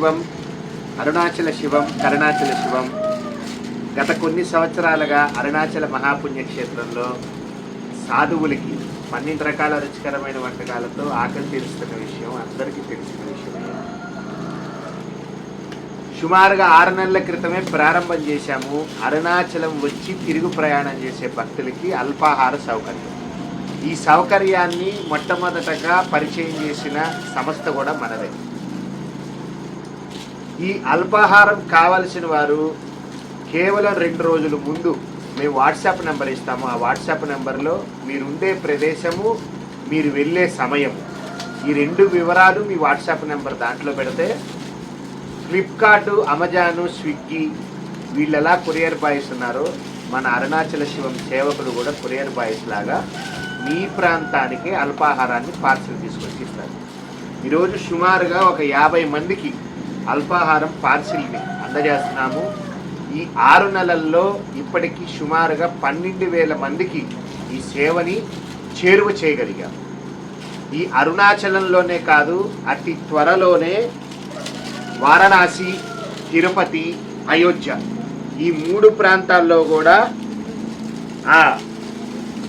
శివం అరుణాచల శివం కరుణాచల శివం. గత కొన్ని సంవత్సరాలుగా అరుణాచల మహాపుణ్యక్షేత్రంలో సాధువులకి పన్నెండు రకాల రుచికరమైన వంటకాలతో ఆకలి తీరుస్తున్న విషయం అందరికీ తెలిసిన విషయమే. సుమారుగా ఆరు నెలల క్రితమే ప్రారంభం చేశాము. అరుణాచలం వచ్చి తిరుగు ప్రయాణం చేసే భక్తులకి అల్పాహార సౌకర్యం. ఈ సౌకర్యాన్ని మొట్టమొదటగా పరిచయం చేసిన సంస్థ కూడా మనదే. ఈ అల్పాహారం కావలసిన వారు కేవలం రెండు రోజుల ముందు మేము వాట్సాప్ నెంబర్ ఇస్తాము. ఆ వాట్సాప్ నెంబర్లో మీరు ఉండే ప్రదేశము మీరు వెళ్ళే సమయం. ఈ రెండు వివరాలు మీ వాట్సాప్ నెంబర్ దాంట్లో పెడితే ఫ్లిప్కార్ట్ అమెజాను స్విగ్గీ వీళ్ళు ఎలా కొరియర్ బాయ్స్ ఉన్నారో మన అరుణాచల శివం సేవకులు కూడా కొరియర్ బాయ్స్ లాగా మీ ప్రాంతానికి అల్పాహారాన్ని పార్సల్ తీసుకొచ్చి ఇస్తారు. ఈరోజు సుమారుగా ఒక యాభై మందికి అల్పాహారం పార్సిల్ని అందజేస్తున్నాము. ఈ ఆరు నెలల్లో ఇప్పటికీ సుమారుగా పన్నెండు వేల మందికి ఈ సేవని చేరువ చేయగలిగాం. ఈ అరుణాచలంలోనే కాదు అతి త్వరలోనే వారణాసి తిరుపతి అయోధ్య ఈ మూడు ప్రాంతాల్లో కూడా ఆ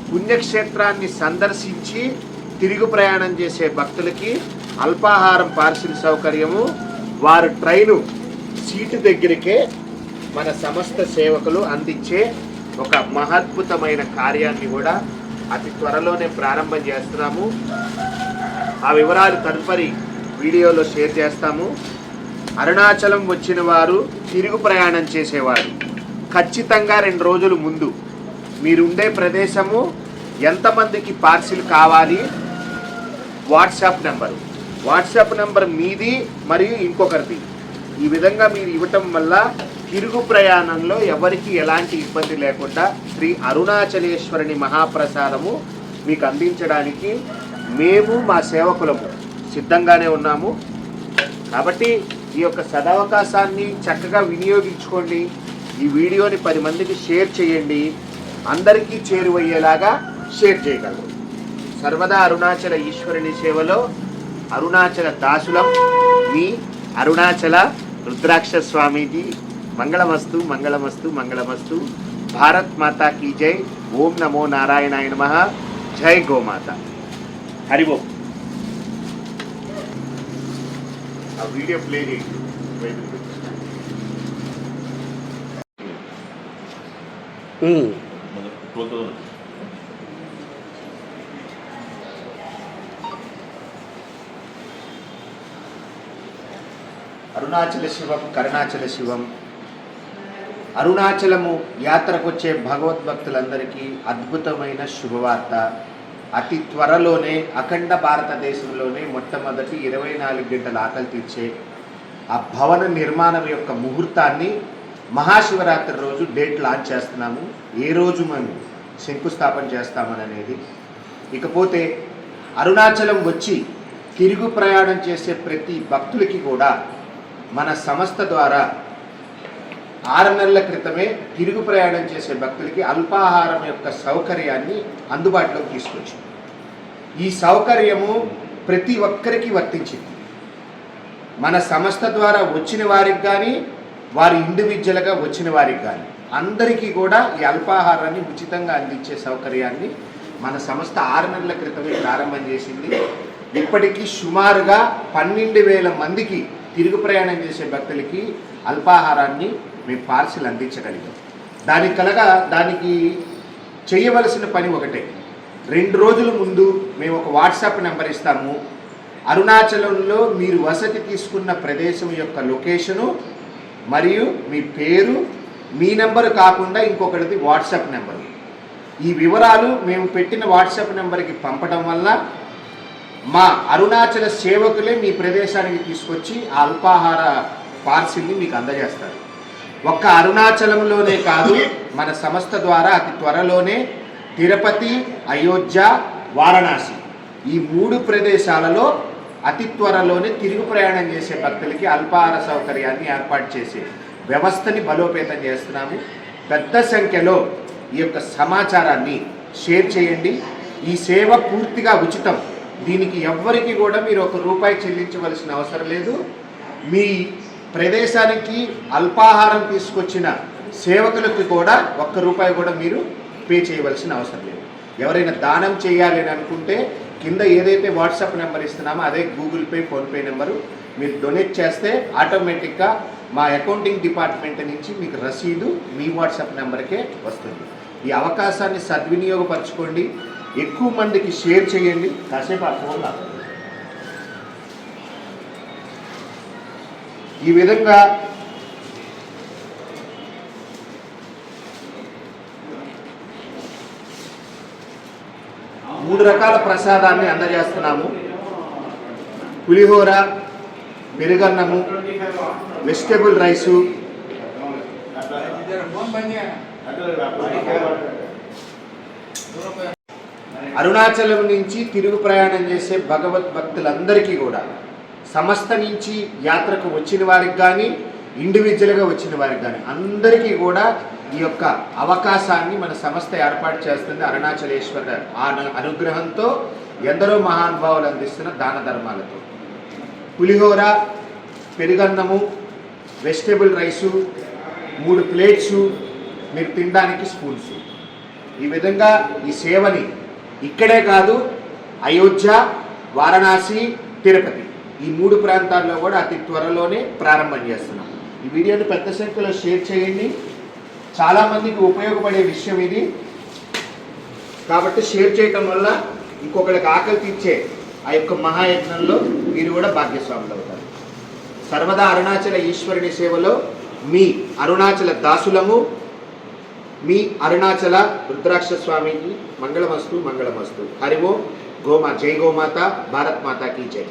పుణ్యక్షేత్రాన్ని సందర్శించి తిరుగు ప్రయాణం చేసే భక్తులకి అల్పాహారం పార్సిల్ సౌకర్యము వారు ట్రైను సీటు దగ్గరికే మన సమస్త సేవకులు అందించే ఒక మహద్భుతమైన కార్యాన్ని కూడా అతి త్వరలోనే ప్రారంభం చేస్తున్నాము. ఆ వివరాలు తదుపరి వీడియోలో షేర్ చేస్తాము. అరుణాచలం వచ్చిన వారు తిరుగు ప్రయాణం చేసేవారు. ఖచ్చితంగా రెండు రోజులు ముందు. మీరుండే ప్రదేశము ఎంతమందికి పార్సిల్ కావాలి? WhatsApp number. వాట్సాప్ నెంబర్ మీది మరియు ఇంకొకరిది. ఈ విధంగా మీరు ఇవ్వటం వల్ల తిరుగు ప్రయాణంలో ఎవరికి ఎలాంటి ఇబ్బంది లేకుండా శ్రీ అరుణాచలేశ్వరుని మహాప్రసాదము మీకు అందించడానికి మేము మా సేవకులము సిద్ధంగానే ఉన్నాము. కాబట్టి ఈ యొక్క సదవకాశాన్ని చక్కగా వినియోగించుకోండి. ఈ వీడియోని పది మందికి షేర్ చేయండి. అందరికీ చేరువయ్యేలాగా షేర్ చేయగలరు. సర్వదా అరుణాచల ఈశ్వరుని సేవలో అరుణాచల దాసులం మీ అరుణాచల రుద్రాక్ష స్వామీజీ మంగళమస్తు మంగళమస్తు మంగళమస్తు. భారత్ మాతా కీ జై. ఓం నమో నారాయణాయ నమ. జై గోమాత. హరి ఓం. ఆ వీడియో ప్లే చేయండి ఉమ్. అరుణాచల శివం కరుణాచల శివం. అరుణాచలము యాత్రకొచ్చే భగవద్భక్తులందరికీ అద్భుతమైన శుభవార్త. అతి త్వరలోనే అఖండ భారతదేశంలోనే మొట్టమొదటి ఇరవై నాలుగు గంటల ఆకలి తీర్చే ఆ భవన నిర్మాణం యొక్క ముహూర్తాన్ని మహాశివరాత్రి రోజు డేట్ లాంచ్ చేస్తున్నాము. ఏ రోజు మేము శంకుస్థాపన చేస్తామని అనేది ఇకపోతే అరుణాచలం వచ్చి తిరుగు ప్రయాణం చేసే ప్రతి భక్తులకి కూడా మన సంస్థ ద్వారా ఆరు నెలల క్రితమే తిరుగు ప్రయాణం చేసే భక్తులకి అల్పాహారం యొక్క సౌకర్యాన్ని అందుబాటులోకి తీసుకొచ్చింది. ఈ సౌకర్యము ప్రతి ఒక్కరికి వర్తించింది. మన సంస్థ ద్వారా వచ్చిన వారికి కానీ వారి ఇండివిజువల్గా వచ్చిన వారికి కానీ అందరికీ కూడా ఈ అల్పాహారాన్ని ఉచితంగా అందించే సౌకర్యాన్ని మన సంస్థ ఆరు నెలల క్రితమే ప్రారంభం చేసింది. ఇప్పటికీ సుమారుగా పన్నెండు వేల మందికి తిరుగు ప్రయాణం చేసే భక్తులకి అల్పాహారాన్ని మేము పార్సిల్ అందించగలిగాం. దానికి కలగా దానికి చేయవలసిన పని ఒకటే. రెండు రోజుల ముందు మేము ఒక వాట్సాప్ నెంబర్ ఇస్తాము. అరుణాచలంలో మీరు వసతి తీసుకున్న ప్రదేశం యొక్క లొకేషను మరియు మీ పేరు మీ నెంబర్ కాకుండా ఇంకొకటిది వాట్సాప్ నెంబరు. ఈ వివరాలు మేము పెట్టిన వాట్సాప్ నెంబర్కి పంపడం వల్ల మా అరుణాచల సేవకులే మీ ప్రదేశానికి తీసుకొచ్చి ఆ అల్పాహార పార్సిల్ని మీకు అందజేస్తారు. ఒక్క అరుణాచలంలోనే కాదు మన సంస్థ ద్వారా అతి త్వరలోనే తిరుపతి అయోధ్య వారణాసి ఈ మూడు ప్రదేశాలలో అతి త్వరలోనే తిరుగు ప్రయాణం చేసే భక్తులకి అల్పాహార సౌకర్యాన్ని ఏర్పాటు చేసే వ్యవస్థని బలోపేతం చేస్తున్నాము. పెద్ద సంఖ్యలో ఈ యొక్క సమాచారాన్ని షేర్ చేయండి. ఈ సేవ పూర్తిగా ఉచితం. దీనికి ఎవ్వరికి కూడా మీరు ఒక రూపాయి చెల్లించవలసిన అవసరం లేదు. మీ ప్రదేశానికి అల్పాహారం తీసుకొచ్చిన సేవకులకు కూడా ఒక్క రూపాయి కూడా మీరు పే చేయవలసిన అవసరం లేదు. ఎవరైనా దానం చేయాలి అని అనుకుంటే కింద ఏదైతే వాట్సాప్ నెంబర్ ఇస్తున్నామో అదే గూగుల్ పే ఫోన్పే నెంబరు మీరు డొనేట్ చేస్తే ఆటోమేటిక్గా మా అకౌంటింగ్ డిపార్ట్మెంట్ నుంచి మీకు రసీదు మీ వాట్సాప్ నెంబర్కే వస్తుంది. ఈ అవకాశాన్ని సద్వినియోగపరచుకోండి. ఎక్కువ మందికి షేర్ చేయండి. కాసేపు ఆ ఫోన్ ఈ విధంగా మూడు రకాల ప్రసాదాన్ని అందజేస్తున్నాము. పులిహోర పెరుగన్నము వెజిటేబుల్ రైసు. అరుణాచలం నుంచి తిరుగు ప్రయాణం చేసే భగవద్ భక్తులందరికీ కూడా సంస్థ నుంచి యాత్రకు వచ్చిన వారికి కానీ ఇండివిజువల్గా వచ్చిన వారికి కానీ అందరికీ కూడా ఈ యొక్క అవకాశాన్ని మన సంస్థ ఏర్పాటు చేస్తుంది అరుణాచలేశ్వర ఆ అనుగ్రహంతో ఎందరో మహానుభావులు అందిస్తున్న దాన ధర్మాలతో. పులిహోర పెరుగన్నము వెజిటేబుల్ రైసు మూడు ప్లేట్సు మీరు తినడానికి స్పూన్స్. ఈ విధంగా ఈ సేవని ఇక్కడే కాదు అయోధ్య వారణాసి తిరుపతి. ఈ మూడు ప్రాంతాల్లో కూడా అతి త్వరలోనే ప్రారంభం చేస్తున్నాం. ఈ వీడియోని పెద్ద సంఖ్యలో షేర్ చేయండి. చాలామందికి ఉపయోగపడే విషయం ఇది. కాబట్టి షేర్ చేయటం వల్ల ఇంకొకరికి ఆకలి తీర్చే ఆ యొక్క మహాయజ్ఞంలో మీరు కూడా భాగ్యస్వాములు అవుతారు. సర్వదా అరుణాచల ఈశ్వరుని సేవలో మీ అరుణాచల దాసులము మీ అరుణాచల రుద్రాక్ష స్వామికి మంగళమస్తు మంగళమస్తు. హరి ఓం. గోమా జై గోమాత భారత్ మాతాకి జై.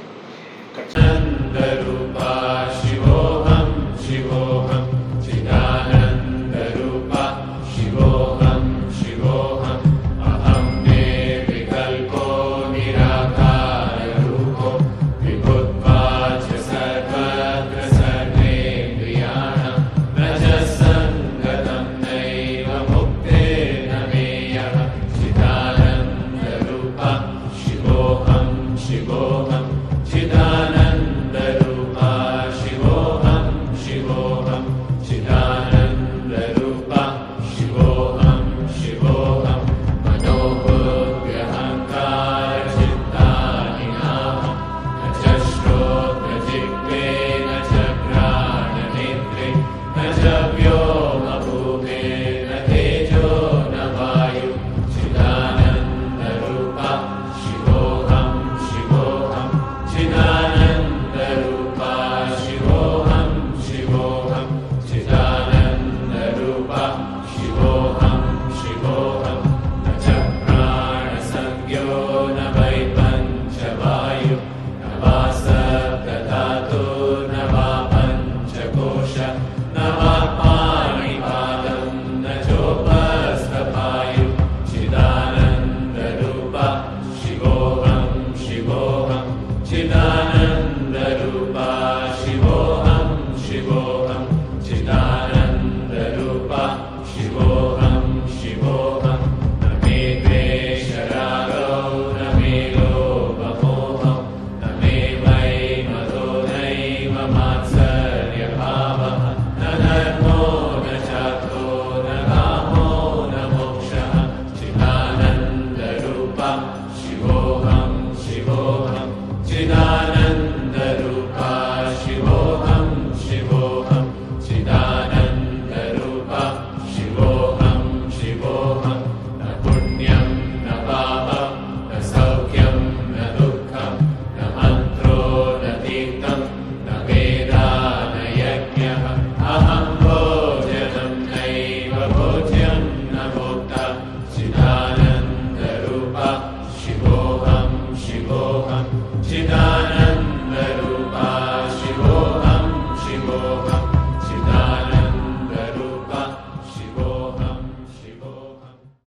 ಕರುಣಾಕರು